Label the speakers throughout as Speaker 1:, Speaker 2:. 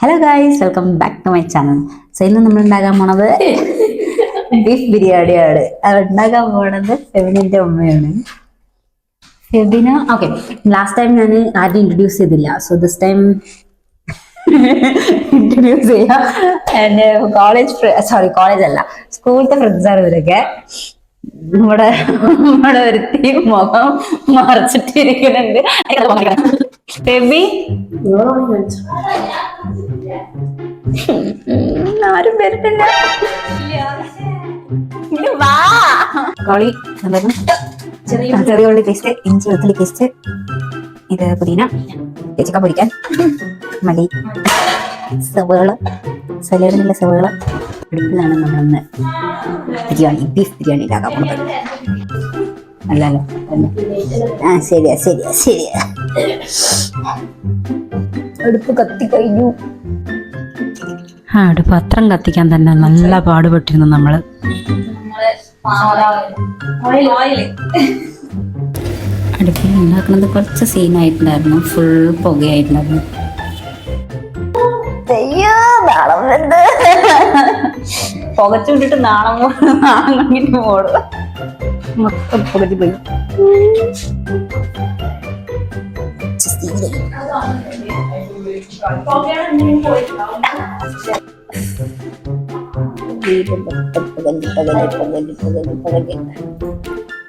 Speaker 1: Hello guys welcome back to my channel so ഇന്ന് നമ്മൾ ഉണ്ടാക്കാൻ പോണത് ബീഫ് ബിരിയാണിയാണ് അത് ഉണ്ടാക്കാൻ പോണത് ഫെബിനിന്റെ ഉമ്മയാണ്. ഫെബിന ഓക്കെ ലാസ്റ്റ് ടൈം ഞാൻ ആരും ഇൻട്രൊഡ്യൂസ് ചെയ്തില്ല. സോ ദിസ് ടൈം ഇൻട്രൊഡ്യൂസ് ചെയ്യാം. എന്റെ കോളേജ് സോറി കോളേജ് അല്ല സ്കൂളിലത്തെ ഫ്രണ്ട്സാണ് ഇവരൊക്കെ. നമ്മുടെ നമ്മുടെ ഒരുത്തി മുഖം മറച്ചിട്ടിരിക്കുന്നുണ്ട്. ബേബി? ആരും വരുന്നില്ല ഇങ്ങട് വാ. കോളി? ചെറിയ ഉള്ളി. പേസ്റ്റ് ഇഞ്ചി വെളുത്തുള്ളി പേസ്റ്റ് ഇത് പുതിന ചേച്ചിക്ക പൊരിക്കാൻ മല്ലി സവള സലേഡിനുള്ള സവള. അടുപ്പിലാണ് നമ്മളിന്ന് ബിരിയാണി ബീഫ് ബിരിയാണി ഉണ്ടാക്കാൻ പോകുന്നത് അല്ല. അല്ല അല്ല. ആ ശരിയാ ശരിയാ ശരിയാ അടുപ്പ് കത്തി കഴിഞ്ഞു.
Speaker 2: ആ അടുപ്പ് പത്രം കത്തിക്കാൻ തന്നെ നല്ല പാടുപെട്ടിരുന്നു നമ്മൾ. അടുപ്പിൽ ഉണ്ടാക്കുന്നത് കുറച്ച് സീനായിട്ടുണ്ടായിരുന്നു ഫുൾ പുകയായിട്ടുണ്ടായിരുന്നു.
Speaker 1: അയ്യോ നാളം വരുന്നത് പുകച്ചു വിട്ടിട്ട് നാണം നാണം കണ്ടിട്ട് പോടും മൊത്തം പുകച്ചു പോയി.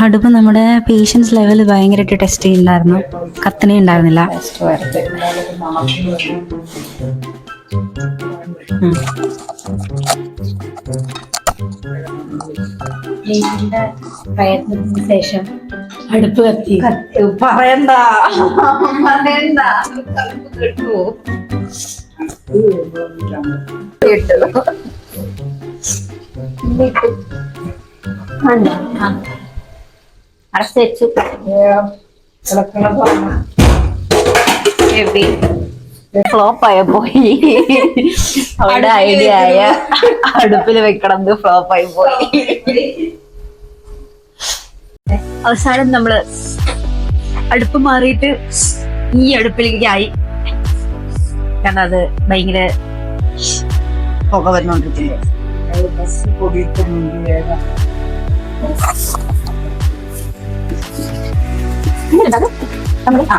Speaker 2: അടുപ്പ് നമ്മുടെ പേഷ്യൻസ് ലെവൽ ഭയങ്കരമായിട്ട് ടെസ്റ്റ് ചെയ്യുന്നുണ്ടായിരുന്നു. കത്തനെ ഉണ്ടായിരുന്നില്ല. ഉം.
Speaker 1: പ്രയത്നത്തിന് ശേഷം
Speaker 2: അടുപ്പ് കത്തി.
Speaker 1: പറയണ്ട. പറയണ്ട. കിട്ടുമോ അടച്ചു വെച്ചു. ഫ്ലോപ്പ് ആയ പോയി. അവിടെ ഐഡിയ ആയ അടുപ്പിൽ വെക്കണം ഫ്ലോപ്പ് ആയി പോയി. അവസാനം നമ്മൾ അടുപ്പ് മാറിയിട്ട് ഈ അടുപ്പിലേക്ക് ആയി കാരണം അത് ഭയങ്കര പുക വരുന്നോണ്ടിരിക്കില്ലേ നമ്മൾ ആ,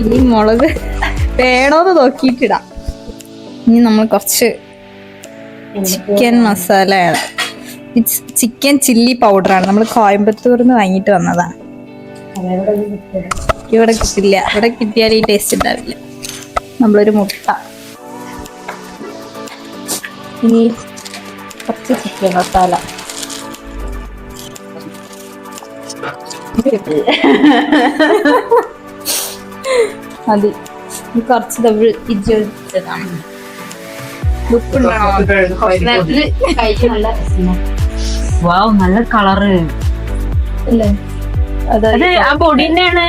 Speaker 3: ഇനി മുളക് വേണോന്ന് നോക്കിയിട്ടിടാം. ഇനി നമ്മൾ കുറച്ച് ചിക്കൻ മസാലയാണ് ചിക്കൻ ചില്ലി പൗഡറാണ്. നമ്മൾ കോയമ്പത്തൂരിൽ നിന്ന് വാങ്ങിയിട്ട് വന്നതാണ്. ഇവിടെ കിട്ടില്ല. ഇവിടെ കിട്ടിയാൽ ഈ ടേസ്റ്റ് ഉണ്ടാവില്ല. നമ്മളൊരു മുട്ട. ഇനി കുറച്ച് ചിക്കൻ മസാല മതി കുറച്ച് ഡബിൾ ഇജ്ജി ഒഴിച്ചതാണ്
Speaker 2: വാവ് നല്ല കളറ്.
Speaker 3: അല്ലേ?
Speaker 2: അത് ആ പൊടി തന്നെയാണ്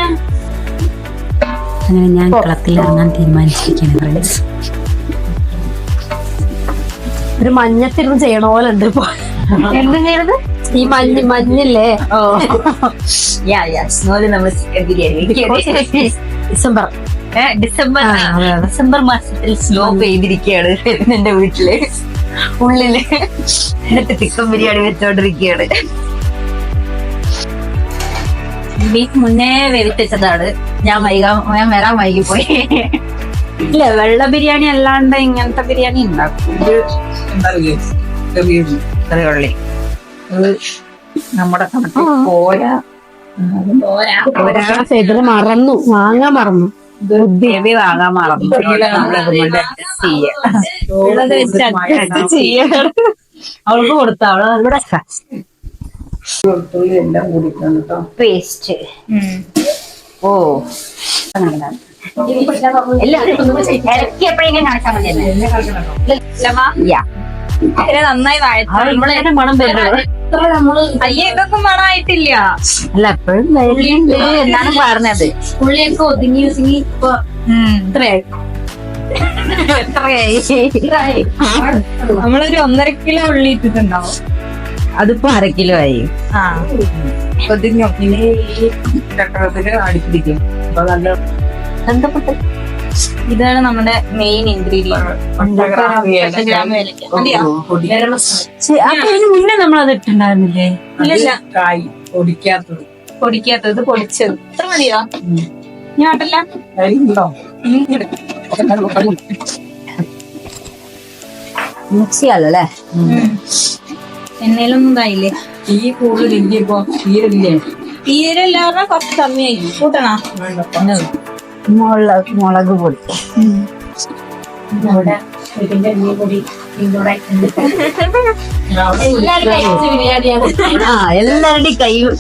Speaker 2: അങ്ങനെ ഞാൻ കളത്തിൽ ഇറങ്ങാൻ തീരുമാനിച്ചിരിക്കുകയാണ് ഫ്രണ്ട്സ്
Speaker 4: ഒരു മഞ്ഞത്തിരുന്ന് ചെയ്യണ പോലെ ഉണ്ട് ഇപ്പൊ.
Speaker 1: എന്ത് ചെയ്യണത്?
Speaker 4: ഈ മഞ്ഞ് മഞ്ഞില്ലേ?
Speaker 1: ഓ. യാ നമ്മൾ chicken biryani
Speaker 4: December.
Speaker 1: December December മാസത്തിൽ സ്നോ പെയ്തിരിക്കുകയാണ് എന്റെ വീട്ടിൽ. ഉള്ളിൽ. എന്നിട്ട് ചിക്കൻ ബിരിയാണി വെച്ചോണ്ടിരിക്കുകയാണ് ബീഫ് മുന്നേ വേവിച്ചതാണ്. ഞാൻ വൈകാൻ ഞാൻ വരാൻ വൈകി പോയി
Speaker 2: ഇല്ല വെള്ള ബിരിയാണി അല്ലാണ്ട് ഇങ്ങനത്തെ ബിരിയാണി ഉണ്ടാക്കും.
Speaker 1: നമ്മുടെ പോരാ.
Speaker 4: ഇതിൽ മറന്നു. വാങ്ങാൻ മറന്നു.
Speaker 1: വാങ്ങാൻ മറന്നു. അവൾക്ക് കൊടുത്ത? അവൾ ഇവിടെ പേസ്റ്റ് ഓ. അങ്ങനെ ഇറക്കി എപ്പോഴെങ്കിലും കാണിച്ചാൽ മതി
Speaker 3: നന്നായി വഴറ്റി
Speaker 2: നമ്മളെ മണം വരുന്നത്
Speaker 3: അയ്യ ഇതൊക്കെ മണമായിട്ടില്ല
Speaker 1: അല്ല എപ്പോഴും എന്നാണ് പറഞ്ഞത്
Speaker 2: പുള്ളിയൊക്കെ ഒതുങ്ങി ഒതുങ്ങി ഇപ്പൊ ഇത്രയായി
Speaker 3: നമ്മളൊരു ഒന്നര കിലോ ഉള്ളി ഇട്ടിട്ടുണ്ടാവും.
Speaker 1: അതിപ്പോ അര കിലോ ആയി.
Speaker 3: ആ.
Speaker 4: ഒതുങ്ങി ചക്രത്തിന് അടുപ്പിടിക്കും അപ്പൊ നല്ല
Speaker 1: ബന്ധപ്പെട്ട്.
Speaker 3: ഇതാണ് നമ്മുടെ മെയിൻ ഇൻഗ്രീഡിയന്റ്
Speaker 2: മുന്നേ നമ്മൾ അത് ഇട്ടുണ്ടായിരുന്നില്ലേ
Speaker 3: ഇല്ലല്ല
Speaker 4: കായ് പൊടിക്കാത്തത്.
Speaker 3: പൊടിക്കാത്തത് പൊടിച്ചത്. ഇത്ര മതിയോ? ഞാൻ ആട്ടല്ല
Speaker 1: മിക്സ് ചെയ്യാലല്ലേ
Speaker 3: എണ്ണയിലൊന്നും ഇതായില്ലേ
Speaker 4: തീ കൂടുതൽ ഇപ്പൊ? തീരില്ലേ
Speaker 3: തീരെല്ലാവരും കുറച്ച് കമ്മിയായി. കൂട്ടണോ?
Speaker 1: മുളക് മുളക് പൊടി. ആ എല്ലാവരുടെയും കൈ
Speaker 4: പോകും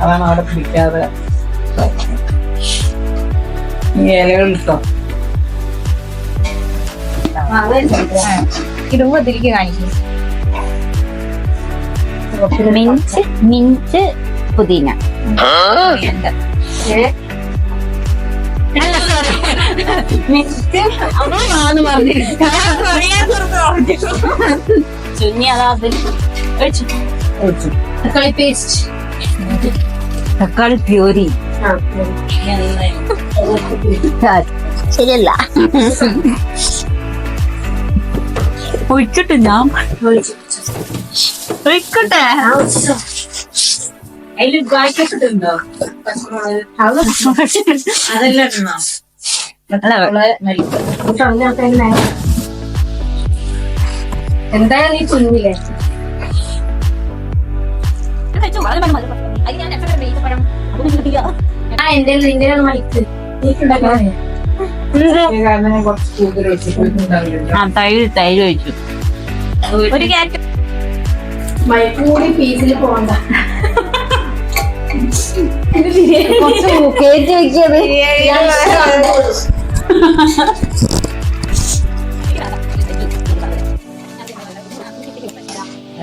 Speaker 4: അതാണ് അവിടെ പിടിക്കാതെ. ഇലകൾ ഇട്ടോ?
Speaker 3: ഇടുമ്പോ തിരികെ കാണിക്കും.
Speaker 1: മിഞ്ച് മിഞ്ച് പുതിന.
Speaker 3: ചുന്നി അതാ തക്കാളി പേസ്റ്റ്.
Speaker 1: തക്കാളി പ്യൂരി. ശരിയല്ല.
Speaker 2: ഒഴിച്ചിട്ട് ഞാൻ
Speaker 3: ഒഴിക്കട്ടെ?
Speaker 4: അതെല്ലാം ഇടണോ?
Speaker 2: കുഞ്ഞില്ലേ? ആ എന്റെ നിന്റെ മണിക്ക്
Speaker 4: കൂടുതൽ വെച്ചിട്ടുണ്ടാവില്ല
Speaker 1: ആ തൈര് തൈര് ഒഴിച്ചു.
Speaker 3: ഒരു ക്യാറ്റ്
Speaker 2: മൈക്കൂടി കൂടി പീസിൽ പോകണ്ട
Speaker 1: കയറ്റി വെക്കിയത്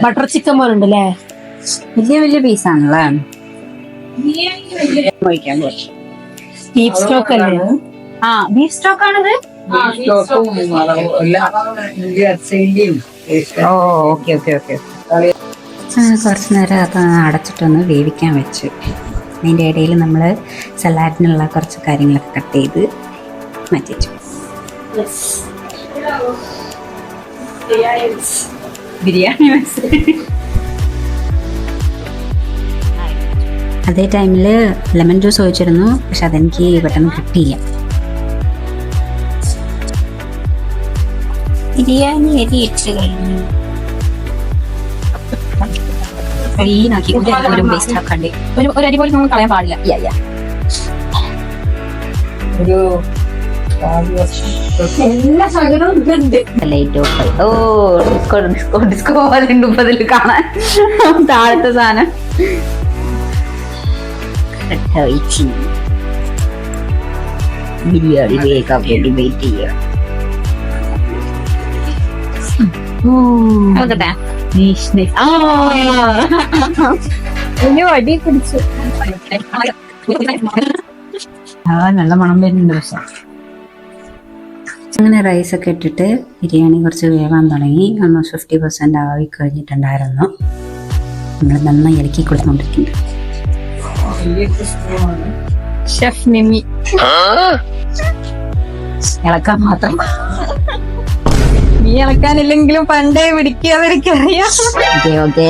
Speaker 2: ബട്ടർ ചിക്കൻ പോലെ ഉണ്ട് അല്ലേ
Speaker 1: വലിയ വലിയ പീസ് ആണല്ലേ?
Speaker 2: ബീഫ് സ്റ്റോക്ക് അല്ലേ?
Speaker 1: ആ ബീഫ് സ്റ്റോക്ക് ആണത്? Oh okay okay okay. കുറച്ച് നേരം അത് അടച്ചിട്ടൊന്ന് വേവിക്കാൻ വെച്ചു. അതിന്റെ ഇടയിൽ നമ്മൾ സലാഡിനുള്ള കുറച്ച് കാര്യങ്ങളൊക്കെ കട്ട് ചെയ്ത് മാറ്റി വെച്ചു. ബിരിയാണി അതേ ടൈമിൽ ലെമൺ ജ്യൂസ് ഒഴിച്ചിരുന്നു പക്ഷെ അതെനിക്ക് പെട്ടെന്ന് കിട്ടിയില്ല.
Speaker 3: ബിരിയാണി അരി ഇട്ട് കഴിഞ്ഞു.
Speaker 1: ക്ലീനാക്കി ഒരു അരി പോലും വേസ്റ്റ് ആക്കാണ്ട്.
Speaker 3: ഒരു ഒരു അരി പോലും നമുക്ക് കളയാൻ പാടില്ല.
Speaker 1: യാ യാ
Speaker 4: ഒരു
Speaker 2: എല്ലാ സകലവും ഇതുണ്ട്.
Speaker 1: Light off oh disco disco disco പോലെ ഉണ്ട് ഇപ്പൊ അതിൽ കാണാൻ. താഴത്തെ സാധനം. ബിരിയാണി വേഗം വേണ്ടി വെയിറ്റ് ചെയ്യുക
Speaker 3: നോക്കട്ടെ
Speaker 1: ആ
Speaker 3: ഇനി വടി പിടിച്ചു.
Speaker 1: ആ നല്ല മണം വരുന്നുണ്ട് പക്ഷെ. അങ്ങനെ റൈസ് ഒക്കെ ഇട്ടിട്ട് ബിരിയാണി കുറച്ച് വേവാൻ തുടങ്ങി. ഓൾമോസ്റ്റ് ഫിഫ്റ്റി പെർസെന്റ് ആവി കഴിഞ്ഞിട്ടുണ്ടായിരുന്നു. നമ്മൾ നന്നായി ഇളക്കി കൊടുത്തുകൊണ്ടിരിക്കുന്നുണ്ട്
Speaker 4: സ്പൂണാണ്
Speaker 3: ഷെഫ്
Speaker 1: ഇളക്കാൻ മാത്രം.
Speaker 3: നീ ഇളക്കാനില്ലെങ്കിലും പണ്ടേ പിടിക്കാതിരിക്കറിയാം
Speaker 1: ഓക്കെ ഓക്കെ.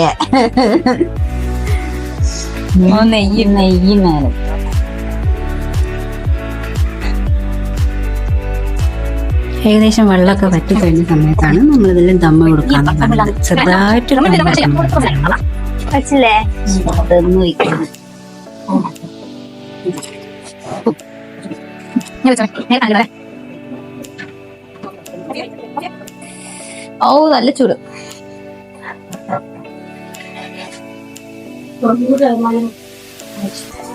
Speaker 3: ഓ നെയ്യ്
Speaker 1: നെയ്യ് നേരം ഏകദേശം വെള്ളമൊക്കെ വറ്റി കഴിഞ്ഞ സമയത്താണ് നമ്മൾ ഇതിൽ ദമ്മ കൊടുക്കാൻ ചെറുതായിട്ട്
Speaker 3: പറ്റില്ലേ? ഓ നല്ല ചൂട്.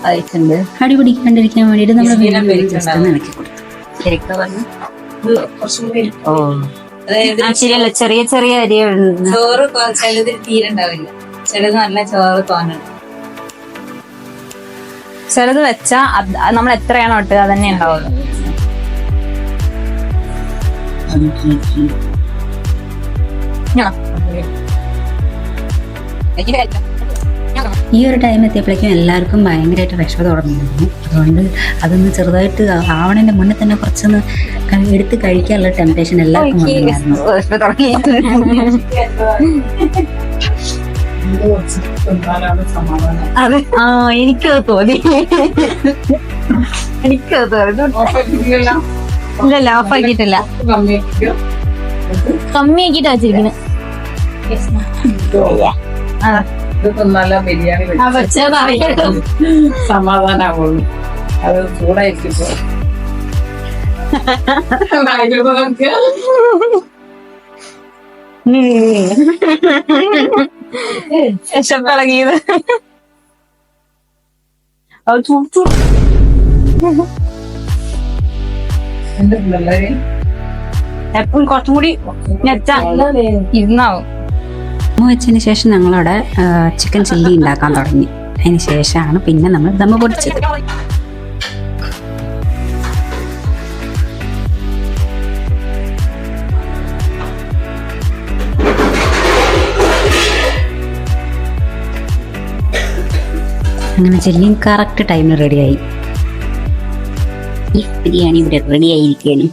Speaker 1: ആയിട്ടുണ്ട് അടി പിടിക്കാണ്ടിരിക്കാൻ വേണ്ടിയിട്ട് നമ്മൾ ഇളക്കി കൊടുത്തു. ഓ.
Speaker 2: ശരിയല്ല ചെറിയ ചെറിയ അരിയുണ്ട്
Speaker 4: ചോറ് ചിലതിൽ തീരെ ഉണ്ടാവില്ല ചിലത് നല്ല ചോറ് തോന്നുന്നു
Speaker 3: ചിലത് വെച്ചാ നമ്മൾ എത്രയാണോ ഇട്ടത് അതന്നെ ഉണ്ടാവുള്ളൂ.
Speaker 2: ഈ ഒരു ടൈം എത്തിയപ്പോഴേക്കും എല്ലാവർക്കും ഭയങ്കരമായിട്ട് വിഷമ തുടങ്ങിയിരുന്നു. അതുകൊണ്ട് അതൊന്ന് ചെറുതായിട്ട് ആവണേന്റെ മുന്നേ തന്നെ കുറച്ചൊന്ന് എടുത്ത് കഴിക്കാനുള്ള ടെംപ്ടേഷൻ എല്ലാവർക്കും അതെ. ആ എനിക്കത് തോന്നി. എനിക്കത് തോന്നി.
Speaker 3: ആക്കിയിട്ടില്ല
Speaker 4: കമ്മിയാക്കിക്കോ.
Speaker 3: കമ്മിയാക്കിട്ട് വെച്ചിരിക്കുന്നത്
Speaker 4: ഇത് തിന്നാലാ ബിരിയാണി വെച്ച് സമാധാനാവുള്ളൂ. അത് ചൂടായിരിക്കും
Speaker 3: വിശപ്പിളകിയത്.
Speaker 4: എന്റെ പിള്ളേരെ?
Speaker 3: എപ്പം കുറച്ചും കൂടി ഇരുന്നാവും.
Speaker 2: അമ്മ വെച്ചതിന് ശേഷം ഞങ്ങളവിടെ ചിക്കൻ ചില്ലി ഉണ്ടാക്കാൻ തുടങ്ങി. അതിന് ശേഷമാണ് പിന്നെ നമ്മൾ ദമ്മ പൊടിച്ചത് അങ്ങനെ ചെല്ലിയും കറക്റ്റ് ടൈമിൽ റെഡിയായി ബിരിയാണി ഇവിടെ റെഡി ആയിരിക്കുകയാണ്.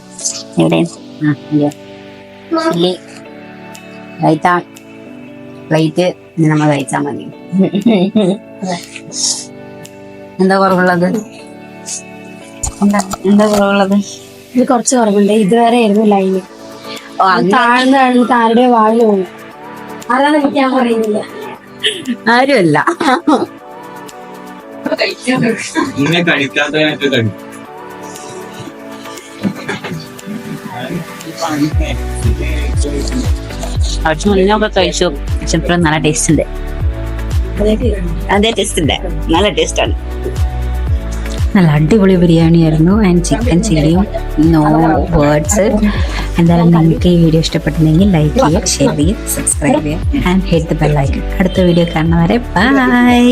Speaker 2: എവിടെ? ആ ഇല്ല. ചില്ലി കഴിച്ചാ പ്ലേറ്റ് നമ്മൾ കഴിച്ചാൽ മതി. എന്താ കുറവുള്ളത്? എന്താ എന്താ കുറവുള്ളത്?
Speaker 5: ഇത് കുറച്ച് കുറവുണ്ട്. ഇതുവരെ ആയിരുന്നു ലൈന് താഴ്ന്ന് താഴ്ന്നിട്ട് ആരുടെ പോകും. അതാണ് ഞാൻ പറയുന്നില്ല
Speaker 2: ആരുമല്ല.
Speaker 6: കഴിക്കാത്തതിനൊക്കെ
Speaker 2: മുന്നൊക്കെ കഴിച്ചു. പക്ഷെ ഇപ്പോഴും നല്ല ടേസ്റ്റ് ഉണ്ട്. അതേ ടേസ്റ്റ് ഉണ്ട്. നല്ല ടേസ്റ്റ് ആണ്. നല്ല അടിപൊളി ബിരിയാണി ആയിരുന്നു. ആൻഡ് ചിക്കൻ ചില്ലിയും നോ വേർഡ്സ് എന്തായാലും നിങ്ങൾക്ക് ഈ വീഡിയോ ഇഷ്ടപ്പെട്ടിരുന്നെങ്കിൽ ലൈക്ക് ചെയ്യുക ഷെയർ ചെയ്യുക സബ്സ്ക്രൈബ് ചെയ്യുക and hit the bell icon അടുത്ത വീഡിയോ കാണുന്നവരെ ബൈ